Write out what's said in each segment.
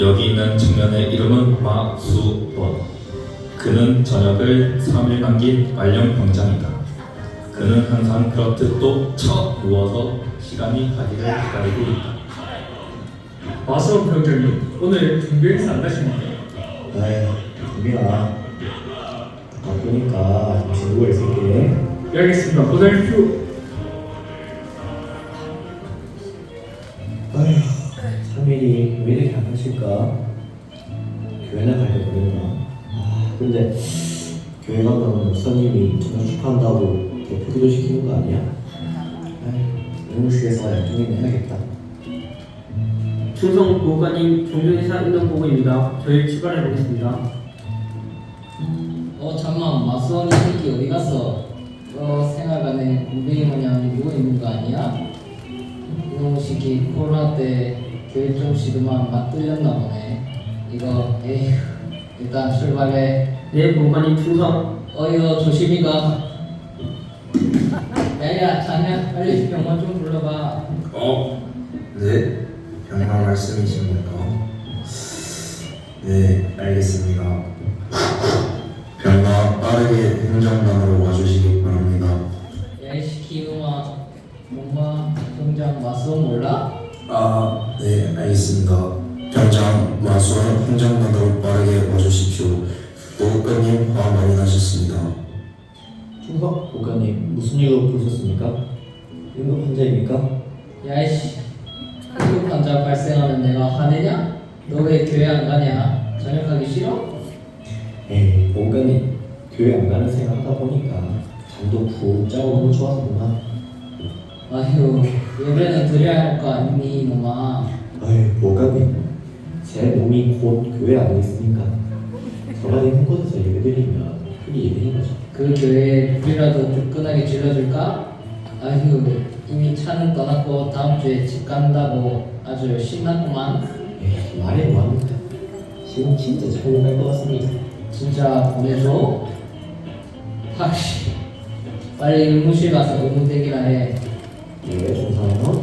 여기 있는 청년의 이름은 마수원. 그는 저녁을 3일 남긴 말년 병장이다. 그는 항상 그렇듯 또 쳐 누워서 시간이 가기를 기다리고 있다. 마수원 병장님 오늘 준비행사 안 가십니까? 아이, 동민아. 바쁘니까 누워 있을게. 예 알겠습니다 고생하십시오 하실까? 교회나 가야 되구나. 아, 근데 교회 가면 목사님이 저녁 축하한다고 대표기도 시키는 거 아니야? 의무실에서 약정이나 해야겠다. 충성 보호관님 종교회사 인원보고입니다. 저희 출발해 보겠습니다. 어 잠만 마수원이 새끼 어디 갔어? 어 생활관에 공백이 마냥 누워 있는 거 아니야? 새끼 코로나 때 교육 좀 쉬더만 맞들렸나 보네. 이거 에휴 일단 출발해. 네, 보호관님 충성. 어이거 조심히 가. 야야 자냐 빨리 병원 좀 불러봐. 어? 네? 병마 말씀이십니까? 네, 알겠습니다. 병마 빠르게 행정관으로 와주시 마수원 몰라? 아, 네, 알겠습니다. 병장 마수원 행정관으로 빠르게 와주십시오. 노국가님 화 많이 나셨습니다. 충석 국가님 무슨 일로 부르셨습니까? 응급 환자입니까? 야이씨 한국 환자 발생하면 내가 화내냐? 너 왜 교회 안 가냐? 저녁하기 싫어? 에이, 뭔가님 교회 안 가는 생각하다 보니까 잠도 푹 자고 너무 좋아서구나. 아휴 예배는 드려야 할 거 아니니 이놈아 아이, 뭔가님 제 몸이 곧 교회 안에 있으니까 저만이 한 곳에서 예배드리면 그게 예배인 거죠. 그 교회에 불이라도 뜨끈하게 질러줄까? 아휴 이미 차는 떠났고 다음 주에 집 간다고 아주 신났구만 에이, 말해 뭐합니까? 지금 진짜 잘못갈것 같습니다. 진짜 보내줘? 아씨 빨리 의무실 가서 의무 대기나 해 왜 종사하나?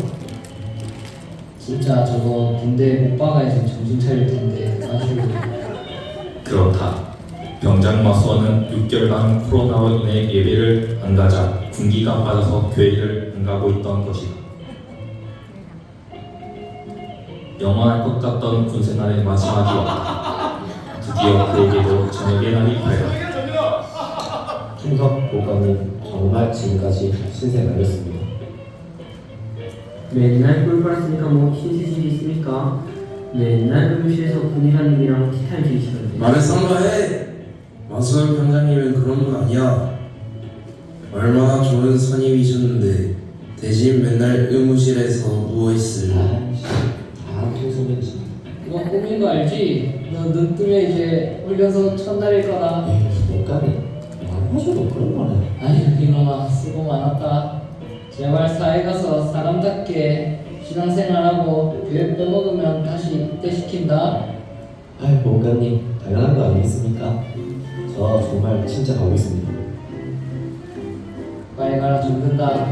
진짜 저거 군대 못 박아야지 정신 차릴 텐데 아주 그렇다. 병장 마 수원은 6개월간 코로나로 인해 예배를 안 가자 군기가 빠져서 교회를 안 가고 있던 것이다. 영원할 것 같던 군생활의 마지막이 왔다. 드디어 그에게도 저녁의 날이 밝았다. 충석 보관님 정말 지금까지 신세 날렸습니다. 맨날 꿀 빨았으니까 뭐 흰수술이 있습니까? 맨날 의무실에서 군의관님이랑 티타임 즐기시던데. 말을 싼거 해! 마수원 병장님은 그런 분 아니야. 얼마나 좋은 선임이셨는데 대신 맨날 의무실에서 누워있을 아이씨, 다 통수면지. 이거 꿈인 거 알지? 너 눈 뜨면 이제 올려서 첫날일 거다 에이, 못 가네. 말하셔도 그런 거는. 아휴 이놈아 수고 많았다 제발 사회 가서 사람답게 신앙생활하고 교회 빼먹으면 다시 입대시킨다 아이, 뭔가님 당연한 거 아니겠습니까? 저 정말 진짜 가고 있습니다. 빨리 가라 죽는다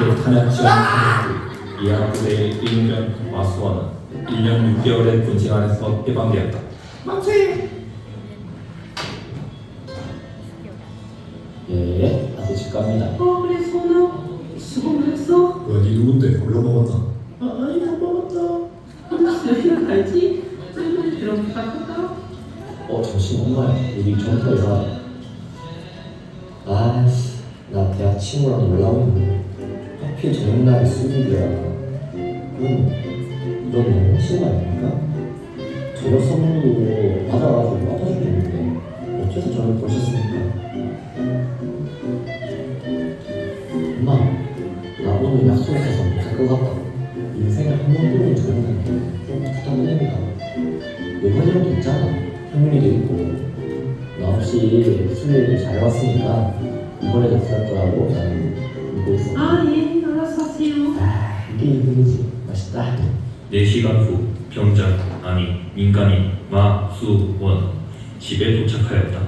이렇게 탄약 지원 선수 이하 부대의 일명 마수원은 1년 6개월의 군생활에서 해방되었다. 예, 다들 집 갑니다. 어, 그래, 소나. 수고를 했어? 어디 누군데 홀로 먹었나? 아, 아니, 다 먹었다. 근데 가야지. 쌤을 그렇게 바꿀까? 어, 잠시 엄마야. 우리 점퍼 이사. 아이씨, 나 대학 친구랑 놀라고 있는데. 하필 저녁날에 수술이야. 그럼 이건 너무 심거 아닙니까? 저녁 선물로 받아가지고 받아주겠는데 어째서 저를 보셨습니까? 엄마, 나 오늘 약속 있어서 못할 것 같다. 인생을 한 번뿐인 좋은 좀 부탁드립니다. 외모이랑도 있잖아. 형님이도 있고. 나 없이 수요일에 잘 왔으니까 이번에도 부를 거라고 나는 믿고 있어. 아, 예, 알아서 하세요. 아, 이게. 맛있다. 4시간 후 병장 아니 민간인 마수원 집에 도착하였다.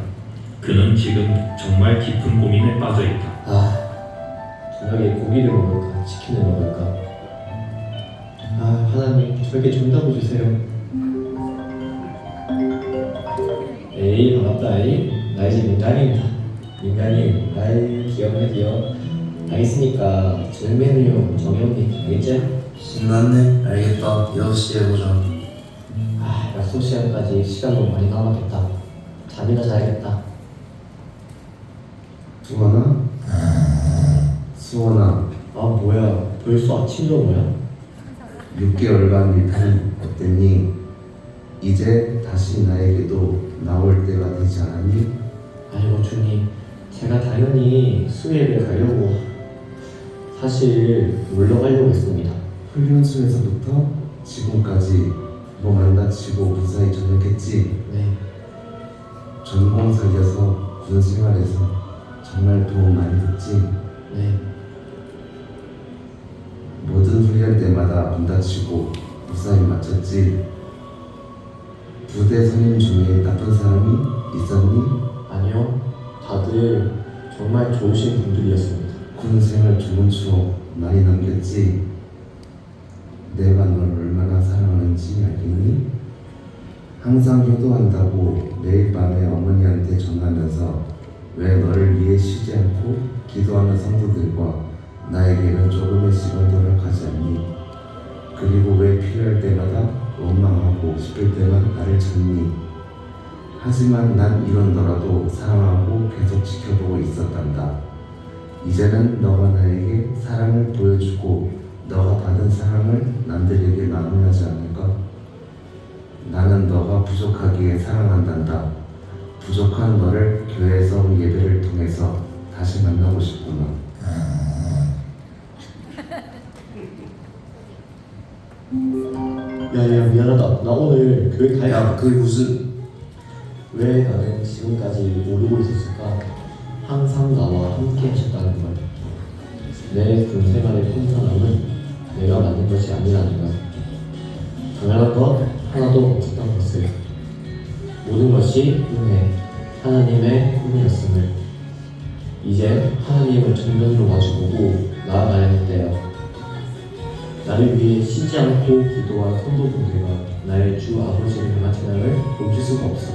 그는 지금 정말 깊은 고민에 빠져 있다. 아, 저녁에 고기를 먹을까, 치킨을 먹을까? 아 하나님 저에게 정답을 주세요. 에이 반갑다 에이. 나 이제 민간인이다. 민간인 아이 귀엽네 귀여워 알겠으니까? 저녁 메뉴 정해온니 알겠지? 신났네. 알겠다. 6시에 보자 아 약속 시간까지 시간 너무 많이 남았겠다 잠이나 자야겠다 수원아? 수원아, 아 뭐야 벌써 아침이다 뭐야? 6개월간 일탄 어땠니? 이제 다시 나에게도 나올 때가 되지 않았니? 아이고 주님 제가 당연히 수예를 가려고 사실 놀러 가려고 했습니다 훈련소에서부터 지금까지 몸안 다치고 무사히 전역했지? 네 전공 살려서 군 생활에서 정말 도움 많이 됐지? 네. 모든 훈련 때마다 안 다치고 무사히 마쳤지? 부대 선임 중에 나쁜 사람이 있었니? 아니요 다들 정말 좋으신 분들이었습니다 군 생활 좋은 추억 많이 남겼지? 내가 널 얼마나 사랑하는지 알겠니? 항상 효도한다고 매일 밤에 어머니한테 전하면서 왜 너를 위해 쉬지 않고 기도하는 성도들과 나에게는 조금의 시간도 허락하지 않니? 그리고 왜 필요할 때마다 원망하고 싶을 때만 나를 찾니? 하지만 난 이런더라도 사랑하고 계속 지켜보고 있었단다. 이제는 너가 나에게 사랑을 보여주고 너가 받은 사랑을 남들에게 나눠야 하지 않을까? 나는 너가 부족하기에 사랑한단다. 부족한 너를 교회에서 예배를 통해서 다시 만나고 싶구나. 야야 미안하다 나 오늘 교회 가야 야 그게 무슨 왜 나는 지금까지 모르고 있었을까? 항상 나와 함께 하셨다는 걸. 내 군생활의 평탄함은 내가 만든 것이 아니라는 것. 당연한 것 하나도 없었던 것을. 모든 것이 은혜, 하나님의 꿈이었음을. 이제 하나님을 정면으로 마주보고 나아가야 할 때야. 나를 위해 쉬지 않고 기도한 성도분들과 나의 주 향한 찬양을 멈출 수가 없어.